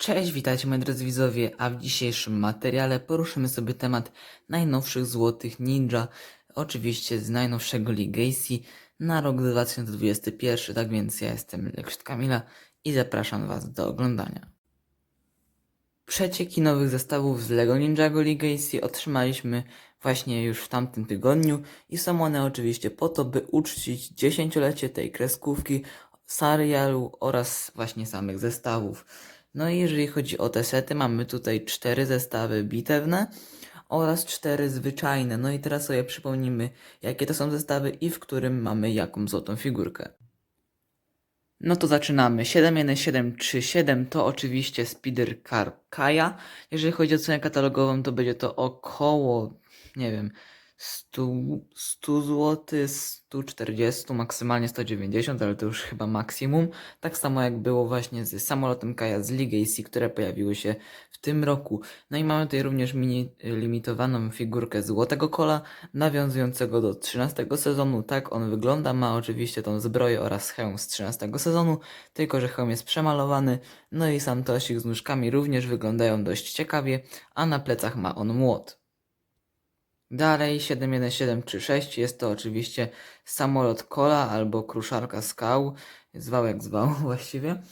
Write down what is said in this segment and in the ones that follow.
Cześć, witajcie moi drodzy widzowie, a w dzisiejszym materiale poruszymy sobie temat najnowszych złotych ninja, oczywiście z najnowszego Legacy na rok 2021, tak więc ja jestem Lekszt Kamila i zapraszam Was do oglądania. Przecieki nowych zestawów z LEGO Ninjago Legacy otrzymaliśmy właśnie już w tamtym tygodniu i są one oczywiście po to, by uczcić dziesięciolecie tej kreskówki, serialu oraz właśnie samych zestawów. No i jeżeli chodzi o te sety, mamy tutaj cztery zestawy bitewne oraz cztery zwyczajne. No i teraz sobie przypomnimy, jakie to są zestawy i w którym mamy jaką złotą figurkę. No to zaczynamy. 71737 to oczywiście Spider Car Kaja. Jeżeli chodzi o cenę katalogową, to będzie to około, nie wiem, 100, 100 zł, 140, maksymalnie 190, ale to już chyba maksimum. Tak samo jak było właśnie z samolotem Kaja z Legacy, które pojawiły się w tym roku. No i mamy tutaj również mini limitowaną figurkę Złotego Kola, nawiązującego do 13 sezonu. Tak on wygląda, ma oczywiście tą zbroję oraz hełm z 13 sezonu, tylko że hełm jest przemalowany. No i sam tosik z nóżkami również wyglądają dość ciekawie, a na plecach ma on młot. Dalej 71736 jest to oczywiście samolot Kola albo kruszarka skał, zwał jak zwał właściwie.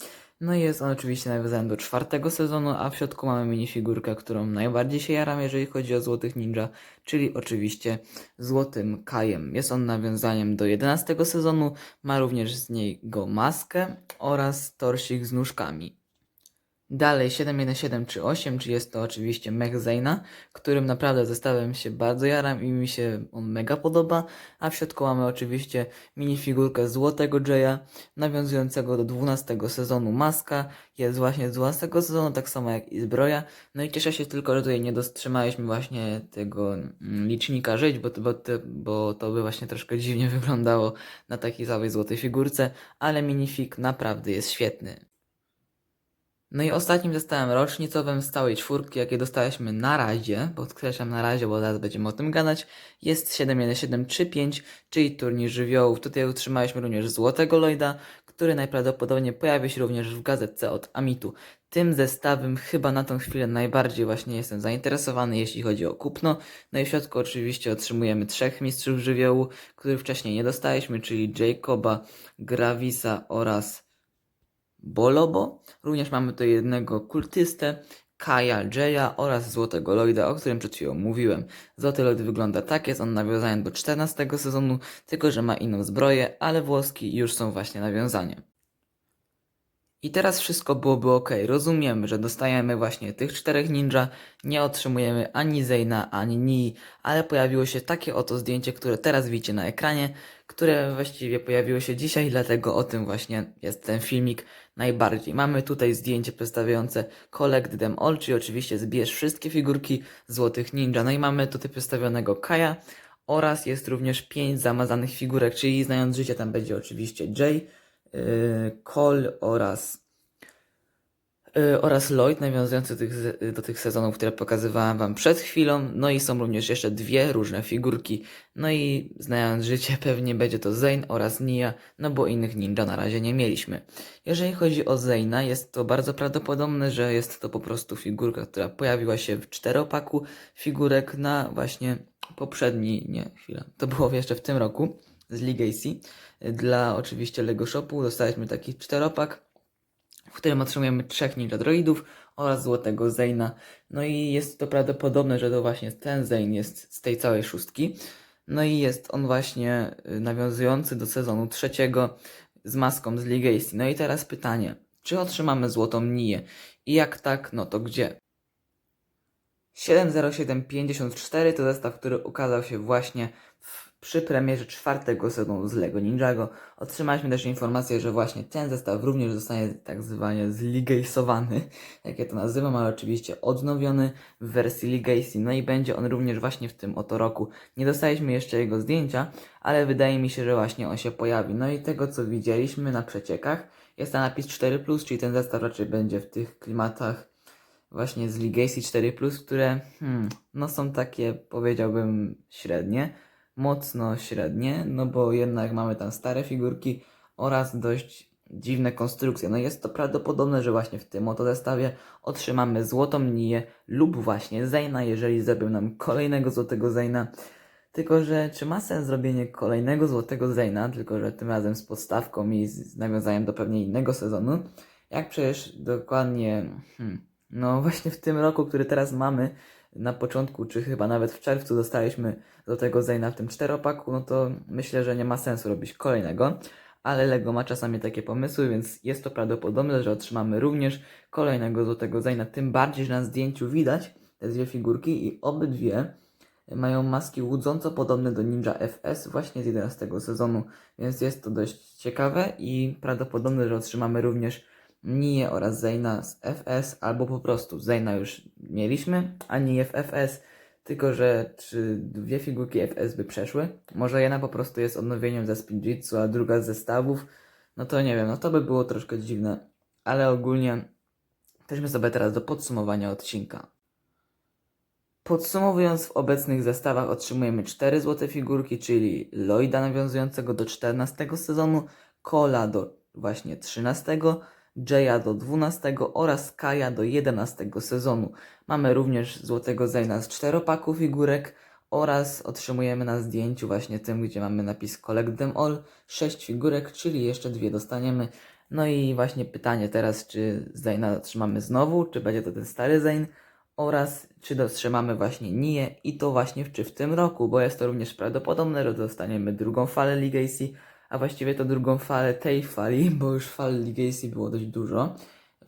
No i jest on oczywiście nawiązany do czwartego sezonu, a w środku mamy minifigurkę, którą najbardziej się jaram, jeżeli chodzi o Złotych Ninja, czyli oczywiście Złotym Kajem. Jest on nawiązaniem do 11 sezonu, ma również z niego maskę oraz torsik z nóżkami. Dalej 71738, czy jest to oczywiście Mech Zayna, którym naprawdę zestawem się bardzo jaram i mi się on mega podoba, a w środku mamy oczywiście minifigurkę Złotego Jaya, nawiązującego do 12 sezonu Maska, jest właśnie z 12 sezonu, tak samo jak i zbroja, no i cieszę się tylko, że tutaj nie dostrzymaliśmy właśnie tego mm, licznika żyć, bo, bo, bo to by właśnie troszkę dziwnie wyglądało na takiej całej złotej figurce, ale minifig naprawdę jest świetny. No i ostatnim zestawem rocznicowym z całej czwórki, jakie dostaliśmy na razie, podkreślam na razie, bo zaraz będziemy o tym gadać, jest 71735, czyli turniej żywiołów. Tutaj utrzymaliśmy również Złotego Lloyda, który najprawdopodobniej pojawi się również w gazetce od Amitu. Tym zestawem chyba na tą chwilę najbardziej właśnie jestem zainteresowany, jeśli chodzi o kupno. No i w środku oczywiście otrzymujemy trzech mistrzów żywiołu, których wcześniej nie dostaliśmy, czyli Jacoba, Gravisa oraz Bolobo. Również mamy tu jednego kultystę, Kaja Jaya oraz Złotego Lloyda, o którym przed chwilą mówiłem. Złoty Lloyd wygląda tak, jest on nawiązany do 14 sezonu, tylko że ma inną zbroję, ale włoski już są właśnie nawiązania. I teraz wszystko byłoby ok. Rozumiemy, że dostajemy właśnie tych czterech ninja, nie otrzymujemy ani Zeyna, ani Nii, ale pojawiło się takie oto zdjęcie, które teraz widzicie na ekranie, które właściwie pojawiło się dzisiaj, dlatego o tym właśnie jest ten filmik najbardziej. Mamy tutaj zdjęcie przedstawiające Collect Them All, czyli oczywiście zbierz wszystkie figurki złotych ninja. No i mamy tutaj przedstawionego Kaja oraz jest również pięć zamazanych figurek, czyli znając życie tam będzie oczywiście Jay, yy, Cole oraz oraz Lloyd, nawiązujący z- do tych sezonów, które pokazywałem Wam przed chwilą. No i są również jeszcze dwie różne figurki. No i znając życie, pewnie będzie to Zane oraz Nia, no bo innych ninja na razie nie mieliśmy. Jeżeli chodzi o Zayna, jest to bardzo prawdopodobne, że jest to po prostu figurka, która pojawiła się w czteropaku figurek na właśnie poprzedni, nie, chwila, to było jeszcze w tym roku z Legacy. Dla oczywiście Lego Shopu dostaliśmy taki czteropak, w którym otrzymujemy trzech ninja droidów oraz złotego Zayna. No i jest to prawdopodobne, że to właśnie ten Zayn jest z tej całej szóstki. No i jest on właśnie y, nawiązujący do sezonu trzeciego z maską z Legacy. No i teraz pytanie, czy otrzymamy złotą Niję? I jak tak, no to gdzie? 70754 to zestaw, który ukazał się właśnie w, przy premierze czwartego sezonu z LEGO Ninjago. Otrzymaliśmy też informację, że właśnie ten zestaw również zostanie tak zwanie zligejsowany, jak ja to nazywam, ale oczywiście odnowiony w wersji Legacy. No i będzie on również właśnie w tym oto roku. Nie dostaliśmy jeszcze jego zdjęcia, ale wydaje mi się, że właśnie on się pojawi. No i tego, co widzieliśmy na przeciekach, jest tam napis 4+, czyli ten zestaw raczej będzie w tych klimatach właśnie z Legacy 4, które hmm, no są takie, powiedziałbym, średnie, mocno średnie, no bo jednak mamy tam stare figurki oraz dość dziwne konstrukcje. No jest to prawdopodobne, że właśnie w tym oto zestawie otrzymamy złotą Niję lub właśnie Zeyna, jeżeli zrobią nam kolejnego złotego Zeyna. Tylko, że czy ma sens zrobienie kolejnego złotego Zeyna, tylko że tym razem z podstawką i z nawiązaniem do pewnie innego sezonu, jak przecież dokładnie, hmm, no właśnie w tym roku, który teraz mamy, na początku, czy chyba nawet w czerwcu dostaliśmy do tego Zeyna w tym czteropaku, no to myślę, że nie ma sensu robić kolejnego. Ale Lego ma czasami takie pomysły, więc jest to prawdopodobne, że otrzymamy również kolejnego złotego Zeyna. Tym bardziej, że na zdjęciu widać te dwie figurki i obydwie mają maski łudząco podobne do Ninja FS właśnie z 11 sezonu, więc jest to dość ciekawe i prawdopodobne, że otrzymamy również Niję oraz Zeyna z FS, albo po prostu Zeyna już mieliśmy, a Niję w FS, tylko że czy dwie figurki FS by przeszły? Może jedna po prostu jest odnowieniem ze Spinjitsu, a druga z zestawów? No to nie wiem, no to by było troszkę dziwne, ale ogólnie przejdźmy sobie teraz do podsumowania odcinka. Podsumowując, w obecnych zestawach otrzymujemy 4 złote figurki, czyli Lloyda nawiązującego do 14 sezonu, Cola do właśnie 13, Jaya do 12 oraz Kaja do 11 sezonu. Mamy również złotego Zayna z 4 paku figurek oraz otrzymujemy na zdjęciu właśnie tym, gdzie mamy napis Collect them all, 6 figurek, czyli jeszcze dwie dostaniemy. No i właśnie pytanie teraz, czy Zayna otrzymamy znowu, czy będzie to ten stary Zayn oraz czy dotrzymamy właśnie Nię i to właśnie czy w tym roku, bo jest to również prawdopodobne, że dostaniemy drugą falę Legacy, a właściwie to drugą falę tej fali, bo już fal Legacy było dość dużo.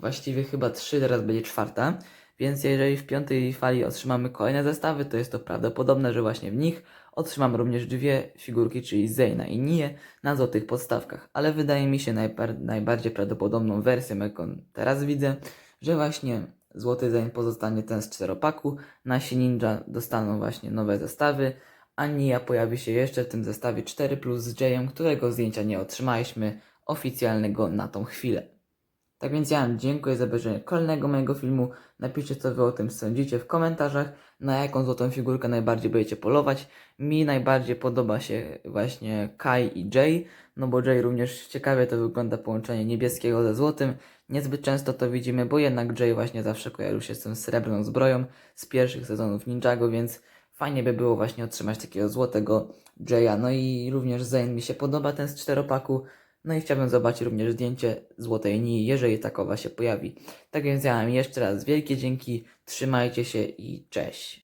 Właściwie chyba trzy, teraz będzie czwarta. Więc jeżeli w piątej fali otrzymamy kolejne zestawy, to jest to prawdopodobne, że właśnie w nich otrzymamy również dwie figurki, czyli Zeyna i Nię na złotych podstawkach. Ale wydaje mi się najbar- najbardziej prawdopodobną wersją, jaką teraz widzę, że właśnie Złoty Zeyn pozostanie ten z czteropaku, nasi ninja dostaną właśnie nowe zestawy, a Nia pojawi się jeszcze w tym zestawie 4 plus z Jayem, którego zdjęcia nie otrzymaliśmy oficjalnego na tą chwilę. Tak więc ja dziękuję za obejrzenie kolejnego mojego filmu. Napiszcie co wy o tym sądzicie w komentarzach, na jaką złotą figurkę najbardziej będziecie polować. Mi najbardziej podoba się właśnie Kai i Jay, no bo Jay również ciekawie to wygląda połączenie niebieskiego ze złotym. Niezbyt często to widzimy, bo jednak Jay właśnie zawsze kojarzył się z tą srebrną zbroją z pierwszych sezonów Ninjago, więc fajnie by było właśnie otrzymać takiego złotego Jaya. No i również Zayn mi się podoba ten z czteropaku. No i chciałbym zobaczyć również zdjęcie złotej Nii, jeżeli takowa się pojawi. Tak więc ja mam jeszcze raz wielkie dzięki, trzymajcie się i cześć.